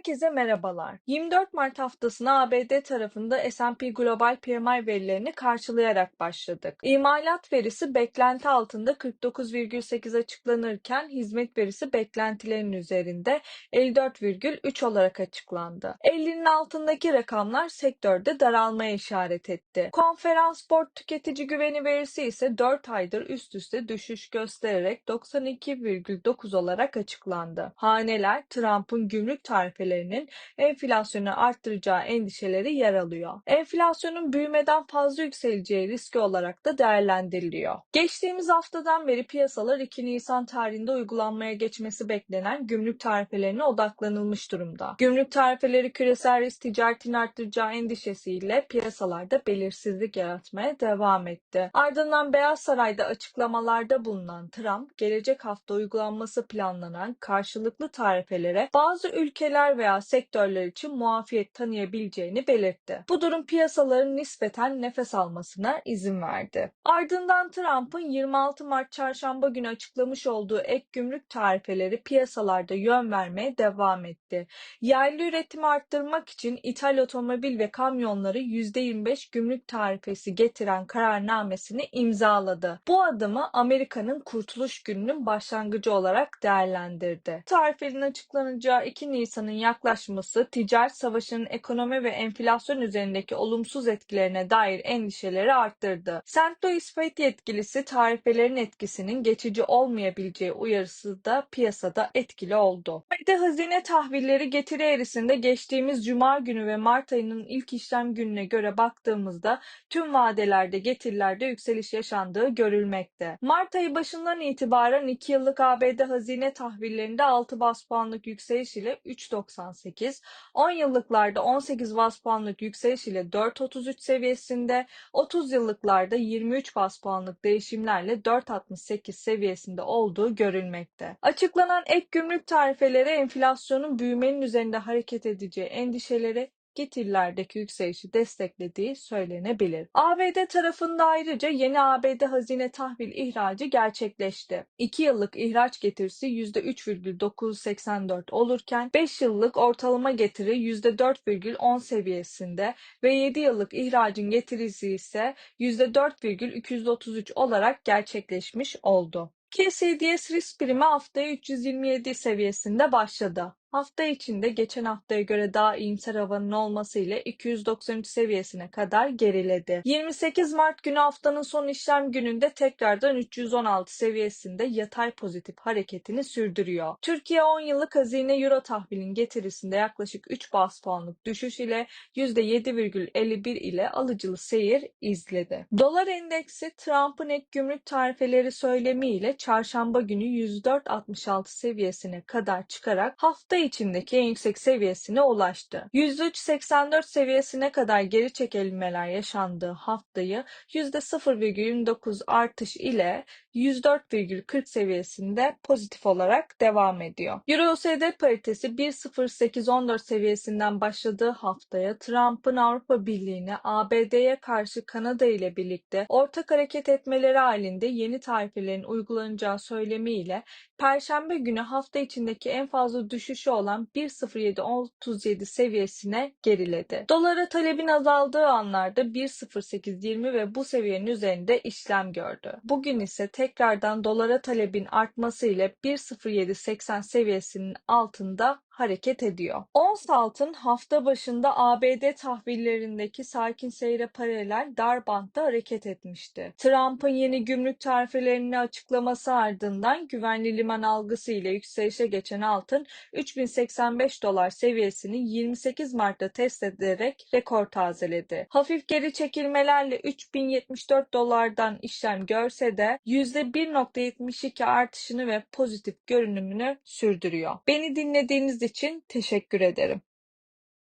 Herkese merhabalar. 24 Mart haftasına ABD tarafında S&P Global PMI verilerini karşılayarak başladık. İmalat verisi beklenti altında 49,8 açıklanırken hizmet verisi beklentilerin üzerinde 54,3 olarak açıklandı. 50'nin altındaki rakamlar sektörde daralmaya işaret etti. Konferans Board tüketici güveni verisi ise 4 aydır üst üste düşüş göstererek 92,9 olarak açıklandı. Haneler Trump'ın gümrük tarifelerinin enflasyonu arttıracağı endişeleri yer alıyor. Enflasyonun büyümeden fazla yükseleceği riski olarak da değerlendiriliyor. Geçtiğimiz haftadan beri piyasalar 2 Nisan tarihinde uygulanmaya geçmesi beklenen gümrük tarifelerine odaklanılmış durumda. Gümrük tarifeleri küresel risk ticaretini arttıracağı endişesiyle piyasalarda belirsizlik yaratmaya devam etti. Ardından Beyaz Saray'da açıklamalarda bulunan Trump, gelecek hafta uygulanması planlanan karşılıklı tarifelere bazı ülkeler veya sektörler için muafiyet tanıyabileceğini belirtti. Bu durum piyasaların nispeten nefes almasına izin verdi. Ardından Trump'ın 26 Mart çarşamba günü açıklamış olduğu ek gümrük tarifeleri piyasalarda yön vermeye devam etti. Yerli üretimi arttırmak için ithal otomobil ve kamyonları %25 gümrük tarifesi getiren kararnamesini imzaladı. Bu adımı Amerika'nın Kurtuluş Günü'nün başlangıcı olarak değerlendirdi. Tarifenin açıklanacağı 2 Nisan'ın yaklaşması ticaret savaşının ekonomi ve enflasyon üzerindeki olumsuz etkilerine dair endişeleri arttırdı. St. Louis Fed yetkilisi tarifelerin etkisinin geçici olmayabileceği uyarısı da piyasada etkili oldu. Fed'de hazine tahvilleri getiri eğrisinde geçtiğimiz Cuma günü ve Mart ayının ilk işlem gününe göre baktığımızda tüm vadelerde getirilerde yükseliş yaşandığı görülmekte. Mart ayı başından itibaren 2 yıllık ABD hazine tahvillerinde 6 bas puanlık yükseliş ile 3.98, 10 yıllıklarda 18 bas puanlık yükseliş ile 4.33 seviyesinde, 30 yıllıklarda 23 bas puanlık değişimlerle 4.68 seviyesinde olduğu görülmekte. Açıklanan ek gümrük tarifeleri enflasyonun büyümenin üzerinde hareket edeceği endişeleri getirilerdeki yükselişi desteklediği söylenebilir. ABD tarafında ayrıca yeni ABD hazine tahvil ihracı gerçekleşti. 2 yıllık ihraç getirisi %3,984 olurken 5 yıllık ortalama getiri %4,10 seviyesinde ve 7 yıllık ihracın getirisi ise %4,233 olarak gerçekleşmiş oldu. KCDS risk primi haftaya 327 seviyesinde başladı. Hafta içinde geçen haftaya göre daha iyimser havanın olması ile 293 seviyesine kadar geriledi. 28 Mart günü haftanın son işlem gününde tekrardan 316 seviyesinde yatay pozitif hareketini sürdürüyor. Türkiye 10 yıllık hazine euro tahvilin getirisinde yaklaşık 3 bas puanlık düşüş ile %7,51 ile alıcılı seyir izledi. Dolar endeksi Trump'ın ek gümrük tarifeleri söylemiyle çarşamba günü 104.66 seviyesine kadar çıkarak hafta içindeki en yüksek seviyesine ulaştı. %3.84 seviyesine kadar geri çekilmeler yaşandığı haftayı %0,29 artış ile 104,40 seviyesinde pozitif olarak devam ediyor. Euro USD paritesi 1.0814 seviyesinden başladığı haftaya Trump'ın Avrupa Birliği'ne ABD'ye karşı Kanada ile birlikte ortak hareket etmeleri halinde yeni tarifelerin uygulanacağı söylemiyle Perşembe günü hafta içindeki en fazla düşüşü olan 1.0737 seviyesine geriledi. Dolara talebin azaldığı anlarda 1.0820 ve bu seviyenin üzerinde işlem gördü. Bugün ise tekrardan dolara talebin artması ile 1.0780 seviyesinin altında hareket ediyor. Ons altın hafta başında ABD tahvillerindeki sakin seyre paralel dar bantta hareket etmişti. Trump'ın yeni gümrük tarifelerini açıklaması ardından güvenli liman algısı ile yükselişe geçen altın 3085 dolar seviyesini 28 Mart'ta test ederek rekor tazeledi. Hafif geri çekilmelerle 3074 dolardan işlem görse de %1.72 artışını ve pozitif görünümünü sürdürüyor. Beni dinlediğiniz için teşekkür ederim.